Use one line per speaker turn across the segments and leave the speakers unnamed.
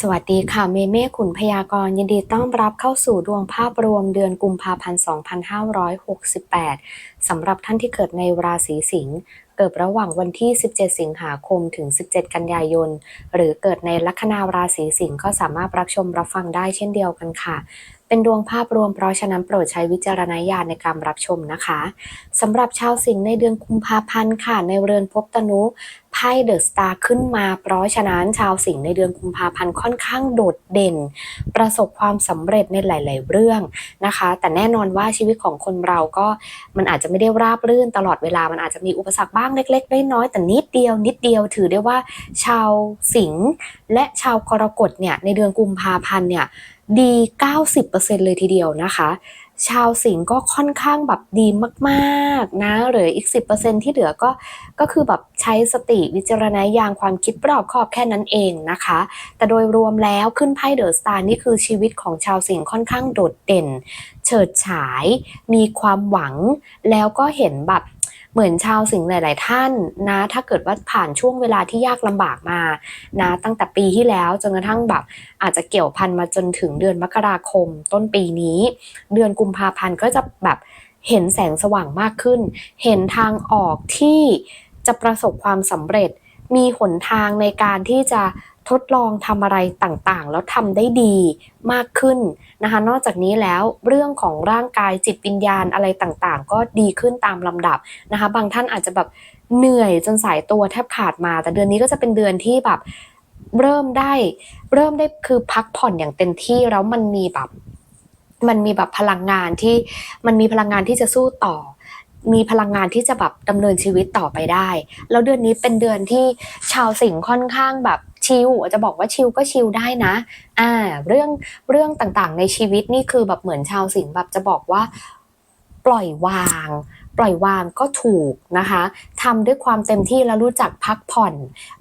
สวัสดีค่ะเมเม่ขุนพยากรณ์ยินดีต้อนรับเข้าสู่ดวงภาพรวมเดือนกุมภาพันธ์ 2568 สำหรับท่านที่เกิดในราศีสิงห์เกิดระหว่างวันที่ 17 สิงหาคมถึง 17 กันยายน หรือเกิดในลัคนาราศีสิงห์ก็สามารถรับชมรับฟังได้เช่นเดียวกันค่ะ เป็นดวงภาพรวมเพราะฉะนั้นโปรดใช้วิจารณญาณในการรับชมนะคะสำหรับชาวสิงห์ในเดือนกุมภาพันธ์ค่ะ ในเรือนภพตนุไพ่เดอะสตาร์ขึ้นมาเพราะฉะนั้นชาวสิงห์ในเดือนกุมภาพันธ์ค่อนข้างโดดเด่น ประสบความสำเร็จในหลาย ๆ เรื่องนะคะ แต่แน่นอนว่าชีวิตของคนเราก็มันอาจจะไม่ได้ราบรื่นตลอดเวลามันอาจจะมีอุปสรรคบ้างเล็ก ๆ น้อยๆแต่นิดเดียว นิดเดียวถือได้ว่าชาวสิงห์และชาวกรกฎเนี่ยในเดือนกุมภาพันธ์เนี่ย ดี 90%เลยทีเดียวนะคะ ชาวสิงห์ก็ค่อนข้างแบบดีมากๆนะเหลืออีก 10%ที่เหลือก็ก็คือแบบใช้สติวิจารณญาณความคิดรอบคอบแค่นั้นเองนะคะ แต่โดยรวมแล้วขึ้นไพ่เดอะสตาร์นี่คือชีวิตของชาวสิงห์ค่อนข้างโดดเด่น เฉิดฉาย มีความหวังแล้วก็เห็นแบบ เหมือนชาวสิงห์หลาย ๆ ท่านนะถ้าเกิดว่าผ่านช่วงเวลาที่ยากลำบากมานะตั้งแต่ปีที่แล้วจนกระทั่งแบบอาจจะเกี่ยวพันมาจนถึงเดือนมกราคม ต้นปีนี้ เดือนกุมภาพันธ์ก็จะแบบเห็นแสงสว่างมากขึ้น เห็นทางออกที่จะประสบความสำเร็จ มีหนทางในการที่จะ ทดลองทำอะไรต่างๆ แล้วทำได้ดีมากขึ้นนะคะ นอกจากนี้แล้วเรื่องของร่างกายจิตวิญญาณอะไรต่างๆ ก็ดีขึ้นตามลำดับนะคะ บางท่านอาจจะแบบเหนื่อยจนสายตัวแทบขาดมา แต่เดือนนี้ก็จะเป็นเดือนที่แบบเริ่มได้เริ่มได้คือพักผ่อนอย่างเต็มที่แล้วมันมีแบบมันมีแบบพลังงานที่มันมีพลังงานที่จะสู้ต่อ มีพลังงานที่จะแบบดำเนินชีวิตต่อไปได้ แล้วเดือนนี้เป็นเดือนที่ชาวสิงห์ค่อนข้างแบบ ชิลจะบอกว่าชิลก็ชิลได้นะ อ่า เรื่องเรื่องต่างๆ ในชีวิตนี่คือแบบเหมือนชาวสิงห์แบบจะบอกว่าปล่อยวาง ปล่อยวางก็ถูกนะคะทำด้วยความเต็มที่แล้วรู้จักพักผ่อน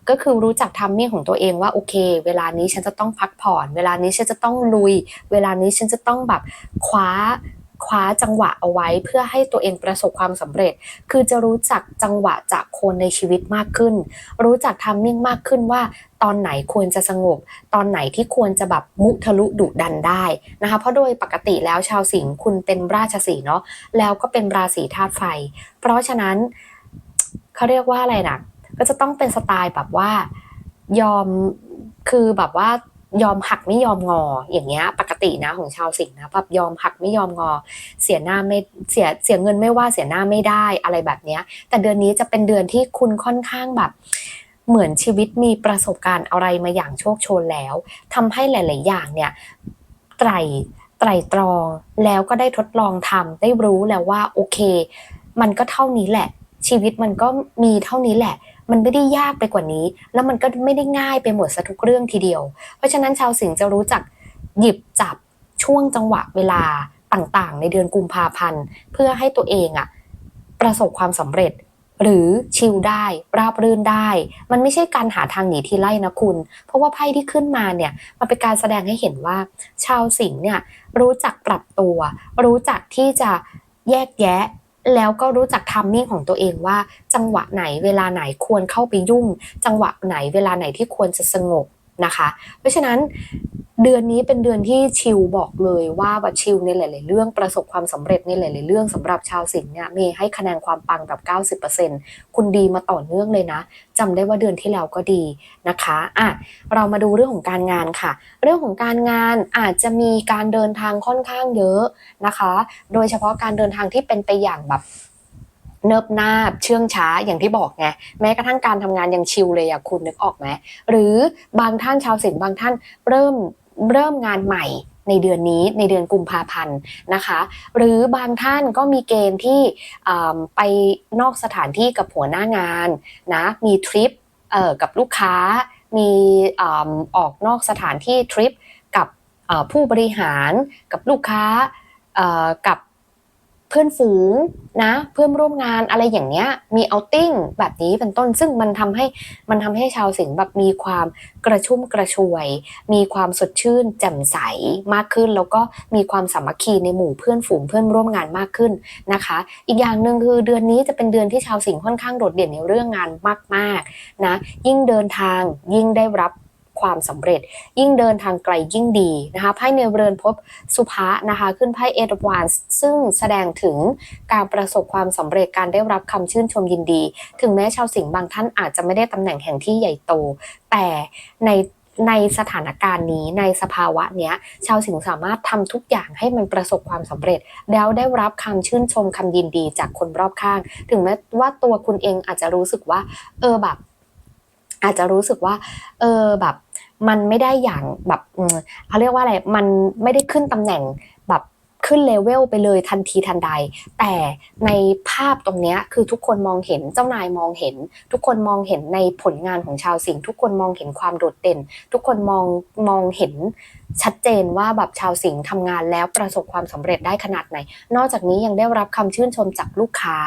ก็คือรู้จักทำมิ่งของตัวเองว่าโอเค เวลานี้ฉันจะต้องพักผ่อน เวลานี้ฉันจะต้องลุย เวลานี้ฉันจะต้องแบบคว้า คว้าจังหวะเอาไว้เพื่อให้ตัวเองประสบความสำเร็จ คือจะรู้จักจังหวะจากคนในชีวิตมากขึ้น รู้จักทำมิ่งมากขึ้นว่าตอนไหนควรจะสงบ ตอนไหนที่ควรจะแบบมุทะลุดุดันได้นะคะ เพราะโดยปกติแล้วชาวสิงห์คุณเป็นราชสีเนาะแล้วก็เป็นราศีธาตุไฟ เพราะฉะนั้นเขาเรียกว่าอะไรนะก็จะต้องเป็นสไตล์แบบว่ายอมคือแบบว่า ยอมหักไม่ยอมงอ อย่างเงี้ย ปกตินะของชาวสิงห์นะแบบยอมหักไม่ยอมงอ เสียหน้าไม่เสียเสียเงินไม่ว่าเสียหน้าไม่ได้อะไรแบบเนี้ย แต่เดือนนี้จะเป็นเดือนที่คุณค่อนข้างแบบ เหมือนชีวิตมีประสบการณ์อะไรมาอย่างโชคโชนแล้วทำให้หลาย ๆ อย่างเนี่ยไตรไตรตรองแล้วก็ได้ทดลองทำได้รู้แล้วว่าโอเค มันก็เท่านี้แหละ ชีวิตมันก็มีเท่านี้แหละ มันไม่ได้ยากไปกว่านี้ แล้วมันก็ไม่ได้ง่ายไปหมดซะทุกเรื่องทีเดียว เพราะฉะนั้นชาวสิงห์จะรู้จักหยิบจับช่วงจังหวะเวลาต่างๆ ในเดือนกุมภาพันธ์ เพื่อให้ตัวเองอะประสบความสำเร็จหรือชิลได้ ราบรื่นได้ มันไม่ใช่การหาทางหนีทีไล่นะคุณ เพราะว่าไพ่ที่ขึ้นมาเนี่ย มันเป็นการแสดงให้เห็นว่า ชาวสิงห์เนี่ยรู้จักปรับตัว รู้จักที่จะแยกแยะ แล้วก็รู้จักทัมมิ่งของตัวเองว่า จังหวะไหนเวลาไหนควรเข้าไปยุ่ง จังหวะไหนเวลาไหนที่ควรจะสงบนะคะ เพราะฉะนั้น เดือนนี้เป็นเดือนที่ชิลบอกเลยว่าแบบชิลในหลาย ๆ เรื่องประสบความสำเร็จในหลาย ๆ เรื่องสำหรับชาวสิงห์เนี่ยมีให้คะแนนความปังแบบ 90%คุณดีมาต่อเนื่องเลยนะจำได้ว่าเดือนที่แล้วก็ดีนะคะอะเรามาดูเรื่องของการงานค่ะ เรื่องของการงานอาจจะมีการเดินทางค่อนข้างเยอะนะคะ โดยเฉพาะการเดินทางที่เป็นไปอย่างแบบเนิบนาบเชื่องช้าอย่างที่บอกไงแม้กระทั่งการทำงานยังชิลเลยอะคุณนึกออกไหมหรือบางท่านชาวสิงห์บางท่านเริ่ม เริ่มงานใหม่ในเดือนนี้ในเดือนกุมภาพันธ์นะคะ หรือบางท่านก็มีเกณฑ์ที่ไปนอกสถานที่กับหัวหน้างานนะมีทริปกับลูกค้า มีออกนอกสถานที่ทริปกับผู้บริหารกับลูกค้ากับ เพื่อนฝูงนะ เพื่อนร่วมงานอะไรอย่างเงี้ย มีเอาติ้งแบบนี้เป็นต้นซึ่งมันทำให้มันทำให้ชาวสิงห์แบบมีความกระชุ่มกระชวย มีความสดชื่น แจ่มใสมากขึ้น แล้วก็มีความสามัคคีในหมู่เพื่อนฝูงเพื่อนร่วมงานมากขึ้นนะคะ อีกอย่างหนึ่งคือเดือนนี้จะเป็นเดือนที่ชาวสิงห์ค่อนข้างโดดเด่นในเรื่องงานมากๆนะยิ่งเดินทางยิ่งได้รับ ความสำเร็จ ยิ่งเดินทางไกลยิ่งดีนะคะไพ่ในเรือนภพสุภะนะคะ ขึ้นไพ่เอดวานซึ่งแสดงถึงการประสบความสำเร็จการได้รับคำชื่นชมยินดี ถึงแม้ชาวสิงห์บางท่านอาจจะไม่ได้ตำแหน่งแห่งที่ใหญ่โต แต่ในในสถานการณ์นี้ในสภาวะเนี้ย ชาวสิงห์สามารถทำทุกอย่างให้มันประสบความสำเร็จ แล้วได้รับคำชื่นชมคำยินดีจากคนรอบข้าง ถึงแม้ว่าตัวคุณเองอาจจะรู้สึกว่า เออแบบ อาจจะรู้สึกว่า เออแบบมันไม่ได้อย่างแบบเขาเรียกว่าอะไร มันไม่ได้ขึ้นตำแหน่ง ขึ้นเลเวลไปเลยทันทีทันใด แต่ในภาพตรงนี้คือทุกคนมองเห็นเจ้านายมองเห็น ทุกคนมองเห็นในผลงานของชาวสิงห์ทุกคนมองเห็นความโดดเด่น ทุกคนมองมองเห็นชัดเจนว่าแบบชาวสิงห์ทำงานแล้วประสบความสำเร็จได้ขนาดไหน นอกจากนี้ยังได้รับคำชื่นชมจากลูกค้า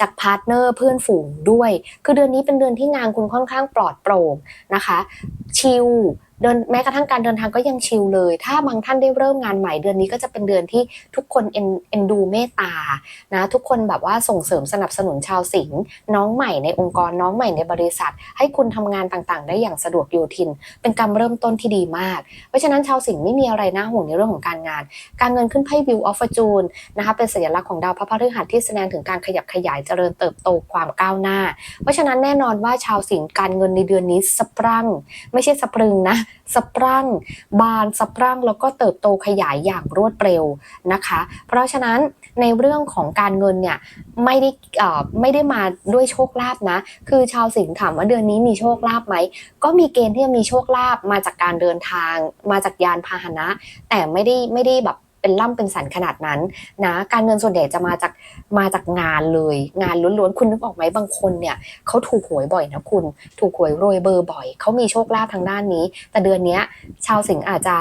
จากพาร์ทเนอร์เพื่อนฝูงด้วย คือเดือนนี้เป็นเดือนที่งานคุณค่อนข้างปลอดโปร่งนะคะ ชิล เดินแม้กระทั่งการเดินทางก็ยังชิลเลย ถ้าบางท่านได้เริ่มงานใหม่เดือนนี้ก็จะเป็นเดือนที่ทุกคนเอ็นเอ็นดูเมตตานะทุกคนแบบว่าส่งเสริมสนับสนุนชาวสิงห์น้องใหม่ในองค์กรน้องใหม่ในบริษัท ให้คุณทำงานต่างๆ ได้อย่างสะดวกโยทิน เป็นการเริ่มต้นที่ดีมาก เพราะฉะนั้นชาวสิงห์ไม่มีอะไรน่าห่วงในเรื่องของการงาน การเงินขึ้นไพ่วิวออฟฟอร์จูนนะคะเป็นสัญลักษณ์ของดาวพระพฤหัสที่แสดงถึงการขยับขยายเจริญเติบโตความก้าวหน้า เพราะฉะนั้นแน่นอนว่าชาวสิงห์การเงินในเดือนนี้สะปรังไม่ใช่สะปรึงนะสปรังบานสปรังแล้วก็เติบโตขยายอย่างรวดเร็วนะคะ เพราะฉะนั้นในเรื่องของการเงินเนี่ยไม่ได้ไม่ได้มาด้วยโชคลาภนะ คือชาวสิงห์ถามว่าเดือนนี้มีโชคลาภไหม ก็มีเกณฑ์ที่จะมีโชคลาภมาจากการเดินทาง มาจากยานพาหนะ แต่ไม่ได้ไม่ได้แบบ เป็นล่ำเป็นสันขนาดนั้นนะการเงินส่วนใหญ่จะมาจากมาจากงานเลย งานล้วนๆคุณนึกออกไหมบางคนเนี่ยเขาถูกหวยบ่อยนะคุณ ถูกหวยโรยเบอร์บ่อยเขามีโชคลาภทางด้านนี้ แต่เดือนนี้ชาวสิงห์อาจจะ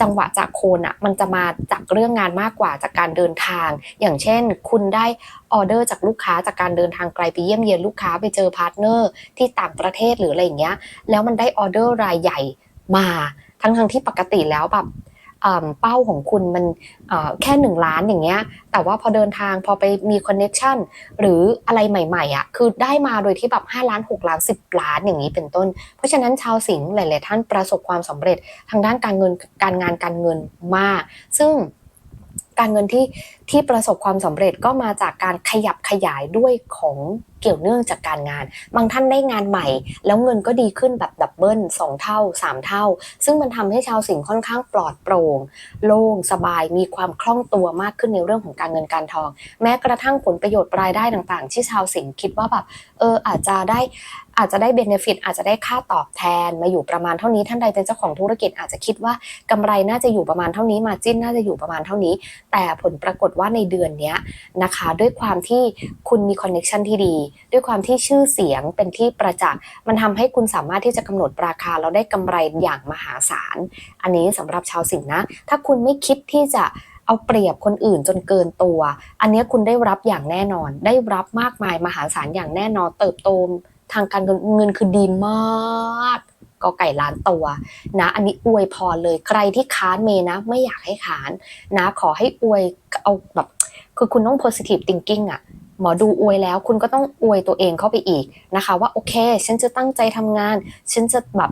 จังหวะจากโคนอะ่ะมันจะมาจากเรื่องงานมากกว่าจากการเดินทาง อย่างเช่น คุณได้ออเดอร์จากลูกค้าจากการเดินทางไกลไปเยี่ยมเยียนลูกค้าไปเจอพาร์ทเนอร์ที่ต่างประเทศหรืออะไรอย่างเงี้ย แล้วมันได้ออเดอร์รายใหญ่มา ทั้งทั้งๆที่ปกติแล้วแบบ เป้าของคุณมันแค่หนึ่งล้านอย่างเงี้ย แต่ว่าพอเดินทางพอไปมีคอนเน็ชันหรืออะไรใหม่ๆอะคือได้มาโดยที่แบบ5ล้าน 6 ล้าน 10 ล้านอย่างนี้เป็นต้น เพราะฉะนั้นชาวสิงห์หลาย ๆ ท่านประสบความสำเร็จทางด้านการเงินการงานการเงินมาก ซึ่ง การเงินที่ที่ประสบความสำเร็จก็มาจากการขยับขยายด้วยของเกี่ยวเนื่องจากการงาน บางท่านได้งานใหม่ แล้วเงินก็ดีขึ้นแบบดับเบิลสองเท่าสามเท่า ซึ่งมันทำให้ชาวสิงห์ค่อนข้างปลอดโปร่งโล่งสบายมีความคล่องตัวมากขึ้นในเรื่องของการเงินการทอง แม้กระทั่งผลประโยชน์รายได้ต่าง ๆ ที่ชาวสิงห์คิดว่าแบบเอออาจจะได้ อาจจะได้เบนฟิตอาจจะได้ค่าตอบแทนมาอยู่ประมาณเท่านี้ ท่านใดเป็นเจ้าของธุรกิจอาจจะคิดว่ากำไรน่าจะอยู่ประมาณเท่านี้มาจิ้นน่าจะอยู่ประมาณเท่านี้ แต่ผลปรากฏว่าในเดือนนี้นะคะ ด้วยความที่คุณมีคอนเน็ชันที่ดี ด้วยความที่ชื่อเสียงเป็นที่ประจักษ์มันทำให้คุณสามารถที่จะกำหนดราคาแล้วได้กำไรอย่างมหาศาล อันนี้สำหรับชาวสิงห์นะ ถ้าคุณไม่คิดที่จะเอาเปรียบคนอื่นจนเกินตัว อันนี้คุณได้รับอย่างแน่นอน ได้รับมากมายมหาศาลอย่างแน่นอน เติบโต ทางการเงินคือดีมากก็ไก่ล้านตัวนะอันนี้อวยพรเลยใครที่ค้านเมนะ ไม่อยากให้ค้านนะ ขอให้อวยเอาแบบคือคุณต้อง positive thinking อะหมอดูอวยแล้วคุณก็ต้องอวยตัวเองเข้าไปอีกนะคะ ว่าโอเค ฉันจะตั้งใจทำงาน ฉันจะแบบ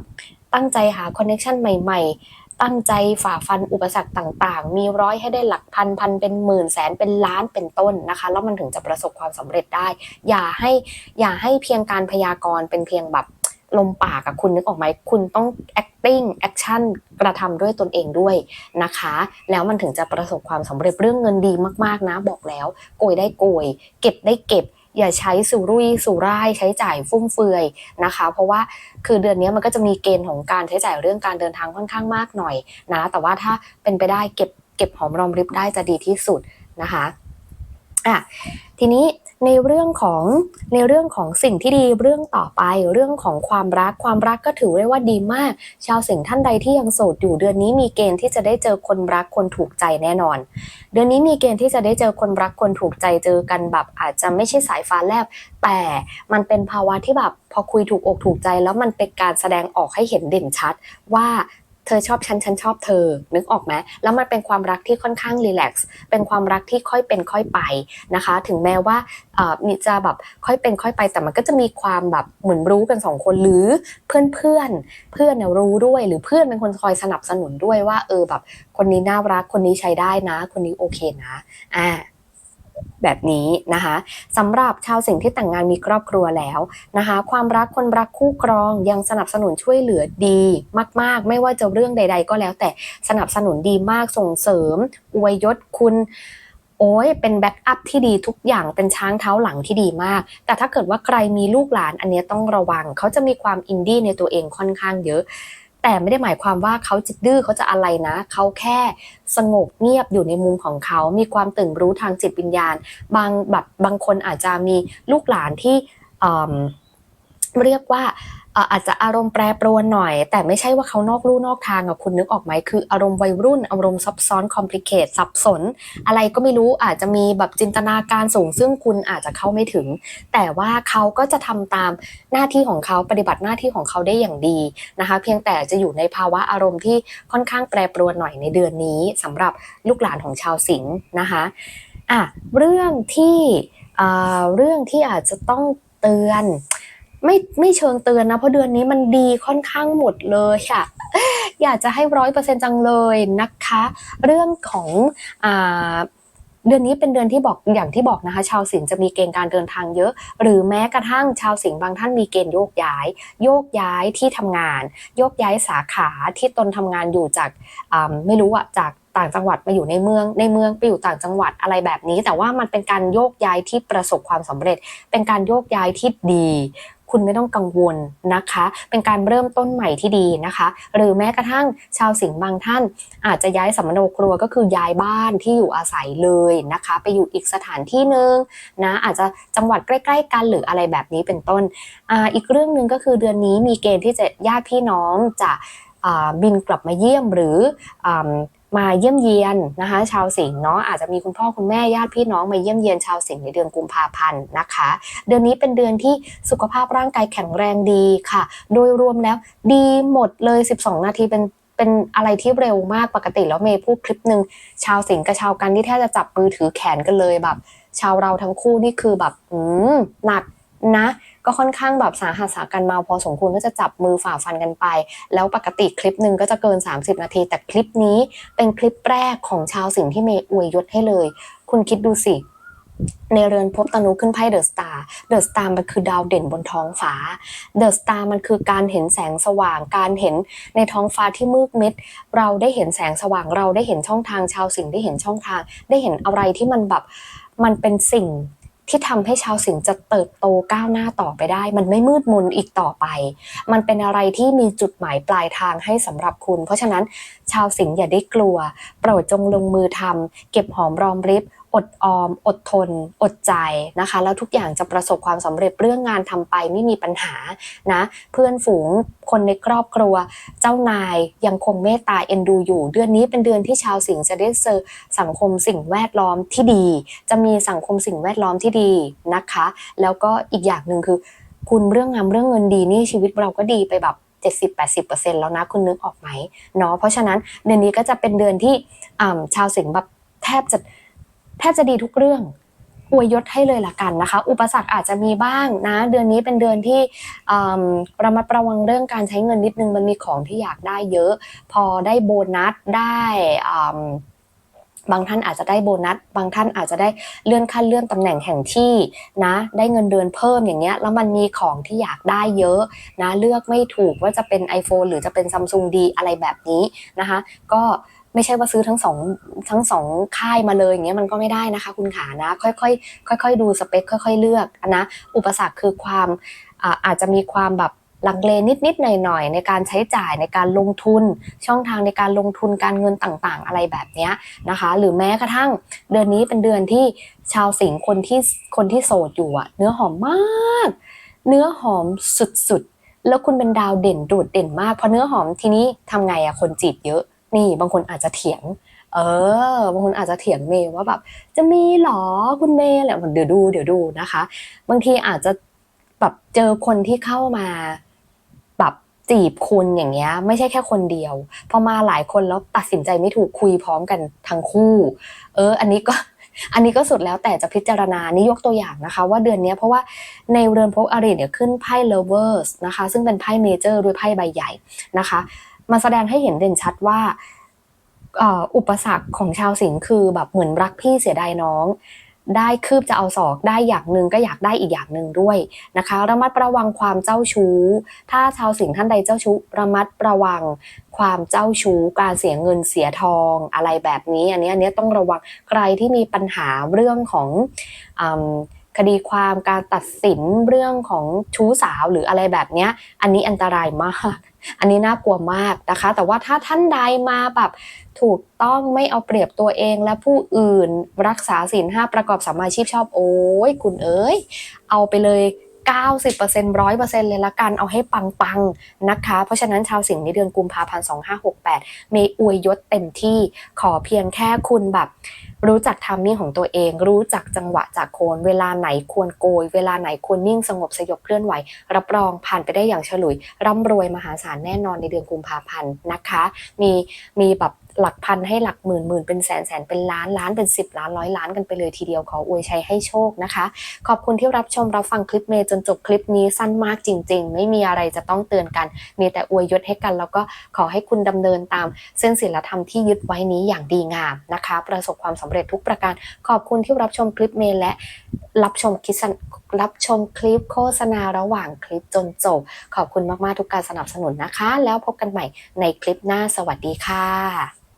ตั้งใจหาคอนเน็ชันใหม่ ๆ ตั้งใจฝ่าฟันอุปสรรคต่างๆ มีร้อยให้ได้หลักพันพันเป็นหมื่นแสนเป็นล้านเป็นต้นนะคะ แล้วมันถึงจะประสบความสำเร็จได้ อย่าให้อย่าให้เพียงการพยากรณ์เป็นเพียงแบบลมปากกับคุณนึกออกไหมคุณต้อง acting action กระทำด้วยตนเองด้วยนะคะ แล้วมันถึงจะประสบความสำเร็จเรื่องเงินดีมากๆนะ บอกแล้ว โกยได้โกย เก็บได้เก็บ อย่าใช้สุรุ่ยสุร่ายใช้จ่ายฟุ่มเฟือยนะคะ เพราะว่าคือเดือนนี้มันก็จะมีเกณฑ์ของการใช้จ่ายเรื่องการเดินทางค่อนข้างมากหน่อยนะ แต่ว่าถ้าเป็นไปได้เก็บเก็บหอมรอมริบได้จะดีที่สุดนะคะอะทีนี้ ในเรื่องของในเรื่องของสิ่งที่ดีเรื่องต่อไปเรื่องของความรักความรักก็ถือได้ว่าดีมาก ชาวสิงห์ท่านใดที่ยังโสดอยู่เดือนนี้มีเกณฑ์ที่จะได้เจอคนรักคนถูกใจแน่นอน เดือนนี้มีเกณฑ์ที่จะได้เจอคนรักคนถูกใจเจอกันแบบอาจจะไม่ใช่สายฟ้าแลบ แต่มันเป็นภาวะที่แบบพอคุยถูกอกถูกใจ แล้วมันเป็นการแสดงออกให้เห็นเด่นชัดว่า เธอชอบฉันฉันชอบเธอ นึกออกไหมแล้วมันเป็นความรักที่ค่อนข้างรีแลกซ์เป็นความรักที่ค่อยเป็นค่อยไปนะคะ ถึงแม้ว่ามีจะแบบค่อยเป็นค่อยไปแต่มันก็จะมีความแบบเหมือนรู้กันสองคนหรือเพื่อนเพื่อนเพื่อนเนี่ยรู้ด้วย หรือเพื่อนเป็นคนคอยสนับสนุนด้วยว่า เออแบบ คนนี้น่ารักคนนี้ใช้ได้นะ คนนี้โอเคนะอ่า แบบนี้นะคะสำหรับชาวสิงห์ที่แต่งงานมีครอบครัวแล้วนะคะ ความรักคนรักคู่ครองยังสนับสนุนช่วยเหลือดีมาก ๆ ไม่ว่าจะเรื่องใด ๆ ก็แล้วแต่สนับสนุนดีมากส่งเสริม อวยยศคุณโอ้ยเป็นแบ็กอัพที่ดีทุกอย่างเป็นช้างเท้าหลังที่ดีมาก แต่ถ้าเกิดว่าใครมีลูกหลานอันเนี้ยต้องระวัง เขาจะมีความอินดี้ในตัวเองค่อนข้างเยอะ แต่ไม่ได้หมายความว่าเขาจะดื้อเขาจะอะไรนะ เขาแค่สงบเงียบอยู่ในมุมของเขา มีความตื่นรู้ทางจิตวิญญาณ บางแบบบางคนอาจจะมีลูกหลานที่เรียกว่า อาจจะอารมณ์แปรปรวนหน่อย แต่ไม่ใช่ว่าเขานอกลู่นอกทางอะคุณนึกออกไหมคือ อารมณ์วัยรุ่น อารมณ์ซับซ้อนคอมพลีเคทสับสน อะไรก็ไม่รู้อาจจะมีแบบจินตนาการสูง ซึ่งคุณอาจจะเข้าไม่ถึง แต่ว่าเขาก็จะทำตามหน้าที่ของเขาปฏิบัติหน้าที่ของเขาได้อย่างดีนะคะ เพียงแต่จะอยู่ในภาวะอารมณ์ที่ค่อนข้างแปรปรวนหน่อยในเดือนนี้สำหรับลูกหลานของชาวสิงห์นะคะอะเรื่องที่อ่าเรื่องที่อาจจะต้องเตือน ไม่ไม่เชิงเตือนนะ เพราะเดือนนี้มันดีค่อนข้างหมดเลยอะอยากจะให้ร้อยเปอร์เซ็นจังเลยนะคะ เรื่องของอ่าเดือนนี้เป็นเดือนที่บอกอย่างที่บอกนะคะ ชาวสิงห์จะมีเกณฑ์การเดินทางเยอะ หรือแม้กระทั่งชาวสิงห์บางท่านมีเกณฑ์โยกย้าย โยกย้ายที่ทำงาน โยกย้ายสาขาที่ตนทำงานอยู่จากาไม่รู้อะจากต่างจังหวัดมาอยู่ในเมืองในเมืองไปอยู่ต่างจังหวัดอะไรแบบนี้ แต่ว่ามันเป็นการโยกย้ายที่ประสบความสำเร็จ เป็นการโยกย้ายที่ดี คุณไม่ต้องกังวลนะคะ เป็นการเริ่มต้นใหม่ที่ดีนะคะ หรือแม้กระทั่งชาวสิงห์บางท่าน อาจจะย้ายสัมมโนครัวก็คือย้ายบ้านที่อยู่อาศัยเลยนะคะ ไปอยู่อีกสถานที่หนึ่งนะอาจจะจังหวัดใกล้ ๆ กันหรืออะไรแบบนี้เป็นต้นออีกเรื่องหนึ่งก็คือเดือนนี้มีเกณฑ์ที่จะญาติพี่น้องจะบินกลับมาเยี่ยมหรืออ มาเยี่ยมเยียนนะคะ ชาวสิงห์เนาะอาจจะมีคุณพ่อคุณแม่ญาติพี่น้องมาเยี่ยมเยียนชาวสิงห์ในเดือนกุมภาพันธ์นะคะ เดือนนี้เป็นเดือนที่สุขภาพร่างกายแข็งแรงดีค่ะ โดยรวมแล้วดีหมดเลย 12 นาทีเป็นเป็นอะไรที่เร็วมากปกติแล้วเมย์พูดคลิปหนึ่งชาวสิงห์กับชาวกันที่แทบจะจับมือถือแขนกันเลยแบบ ชาวเราทั้งคู่นี่คือแบบอืมหนัก นะ ก็ค่อนข้างแบบสาหัสสากันมาพอสมควรก็จะจับมือฝ่าฟันกันไป แล้วปกติคลิปหนึ่งก็จะเกิน 30 นาที แต่คลิปนี้เป็นคลิปแรกของชาวสิงห์ที่เมย์อวยยศให้เลย คุณคิดดูสิในเรือนภพตนุขึ้นไพ่เดอะสตาร์เดอะสตาร์มันคือดาวเด่นบนท้องฟ้าเดอะสตาร์มันคือการเห็นแสงสว่าง การเห็นในท้องฟ้าที่มืดมิด เราได้เห็นแสงสว่าง เราได้เห็นช่องทางชาวสิงห์ได้เห็นช่องทาง ได้เห็นอะไรที่มันแบบมันเป็นสิ่ง ที่ทำให้ชาวสิงห์จะเติบโตก้าวหน้าต่อไปได้ มันไม่มืดมนอีกต่อไป มันเป็นอะไรที่มีจุดหมายปลายทางให้สำหรับคุณ เพราะฉะนั้นชาวสิงห์อย่าได้กลัว โปรดจงลงมือทำเก็บหอมรอมริบ อดออม อดทน อดใจนะคะ แล้วทุกอย่างจะประสบความสำเร็จเรื่องงานทำไปไม่มีปัญหานะ เพื่อนฝูงคนในครอบครัว เจ้านายยังคงเมตตาเอ็นดูอยู่ เดือนนี้เป็นเดือนที่ชาวสิงห์จะได้เจอสังคมสิ่งแวดล้อมที่ดี จะมีสังคมสิ่งแวดล้อมที่ดีนะคะ แล้วก็อีกอย่างหนึ่งคือ คุณเรื่องงานเรื่องเงินดีนี่ชีวิตเราก็ดีไปแบบ70-80%แล้วนะคุณนึกออกไหมเนาะเพราะฉะนั้นเดือนนี้ก็จะเป็นเดือนที่ชาวสิงห์แบบแทบจะ ทบจะดีทุกเรื่องอวยยศให้เลยละกันนะคะ อุปสรรคอาจจะมีบ้างนะ เดือนนี้เป็นเดือนที่ระมัดระวังเรื่องการใช้เงินนิดนึงมันมีของที่อยากได้เยอะ พอได้โบนัสได้บางท่านอาจจะได้โบนัส บางท่านอาจจะได้เลื่อนขั้นเลื่อนตำแหน่งแห่งที่นะ ได้เงินเดือนเพิ่มอย่างเงี้ย แล้วมันมีของที่อยากได้เยอะนะ เลือกไม่ถูกว่าจะเป็น iPhone หรือจะเป็น Samsung ดีอะไรแบบนี้นะคะ ก็ ไม่ใช่ว่าซื้อทั้งสองทั้งสองค่ายมาเลยอย่างเงี้ยมันก็ไม่ได้นะคะ คุณขานะ ค่อยๆค่อย ๆ ดูสเปค ค่อย ๆ เลือกนะอุปสรรคคือความอาจจะมีความแบบลังเลนิดๆหน่อยๆในการใช้จ่ายในการลงทุน ช่องทางในการลงทุนการเงินต่างๆ อะไรแบบเนี้ยนะคะ หรือแม้กระทั่งเดือนนี้เป็นเดือนที่ชาวสิงคนที่คนที่โสดอยู่อะเนื้อหอมมาก เนื้อหอมสุดๆ แล้วคุณเป็นดาวเด่นโดดเด่นมากเพราะเนื้อหอมทีนี้ทำไงอะคนจีบเยอะ นี่บางคนอาจจะเถียง เออบางคนอาจจะเถียงเมย์ว่าแบบ จะมีหรอคุณเมย์แหละเดี๋ยวดูเดี๋ยวดูนะคะ บางทีอาจจะแบบเจอคนที่เข้ามาแบบจีบคุณอย่างเงี้ย ไม่ใช่แค่คนเดียวพอมาหลายคนแล้วตัดสินใจไม่ถูกคุยพร้อมกันทั้งคู่ เออ อันนี้ก็อันนี้ก็สุดแล้วแต่จะพิจารณานี่ยกตัวอย่างนะคะ ว่าเดือนนี้เพราะว่าในเรือนภพอริเนี่ยขึ้นไพ่ lovers นะคะ ซึ่งเป็นไพ่เมเจอร์ด้วยไพ่ใบใหญ่นะคะ มาแสดงให้เห็นเด่นชัดว่าอุปสรรคของชาวสิงห์คือแบบเหมือนรักพี่เสียดายน้อง ได้คืบจะเอาศอกได้อย่างหนึ่งก็อยากได้อีกอย่างหนึ่งด้วยนะคะระมัดระวังความเจ้าชู้ ถ้าชาวสิงห์ท่านใดเจ้าชู้ระมัดระวังความเจ้าชู้การเสียเงินเสียทองอะไรแบบนี้อันนี้อันนี้ต้องระวังใครที่มีปัญหาเรื่องของอคดีความการตัดสินเรื่องของชู้สาวหรืออะไรแบบนี้อันนี้อันตรายมาก อันนี้น่ากลัวมากนะคะ แต่ว่าถ้าท่านใดมาแบบถูกต้องไม่เอาเปรียบตัวเองและผู้อื่นรักษาศีลห้าประกอบสามมาชีพชอบโอ้ยคุณเอ้ยเอาไปเลย 90% 100%เลยละกันเอาให้ปังๆนะคะ เพราะฉะนั้นชาวสิงห์ในเดือนกุมภาพันธ์2568 มีอวยยศเต็มที่ขอเพียงแค่คุณแบบรู้จักทามมิ่งของตัวเอง รู้จักจังหวะจากโคน เวลาไหนควรโกย เวลาไหนควรนิ่งสงบสยบเคลื่อนไหว รับรองผ่านไปได้อย่างฉลุย ร่ำรวยมหาศาลแน่นอนในเดือนกุมภาพันธ์นะคะ มีมีแบบ หลักพันให้หลักหมื่นหมื่นเป็นแสนแสนเป็นล้านล้านเป็น 10 ล้านร้อยล้านกันไปเลยทีเดียวขออวยชัยให้โชคนะคะ ขอบคุณที่รับชมรับฟังคลิปเมย์จนจบคลิปนี้สั้นมากจริง ๆ ไม่มีอะไรจะต้องเตือนกัน มีแต่อวยยศให้กัน แล้วก็ขอให้คุณดำเนินตาม เส้นศีลธรรมที่ยึดไว้นี้อย่างดีงามนะคะ ประสบความสำเร็จทุกประการ ขอบคุณที่รับชมคลิปเมย์และรับชมคลิปสัน รับชมคลิปโฆษณาระหว่างคลิปจนจบ ขอบคุณมาก ๆ ทุกการสนับสนุนนะคะ แล้วพบกันใหม่ในคลิปหน้าสวัสดีค่ะ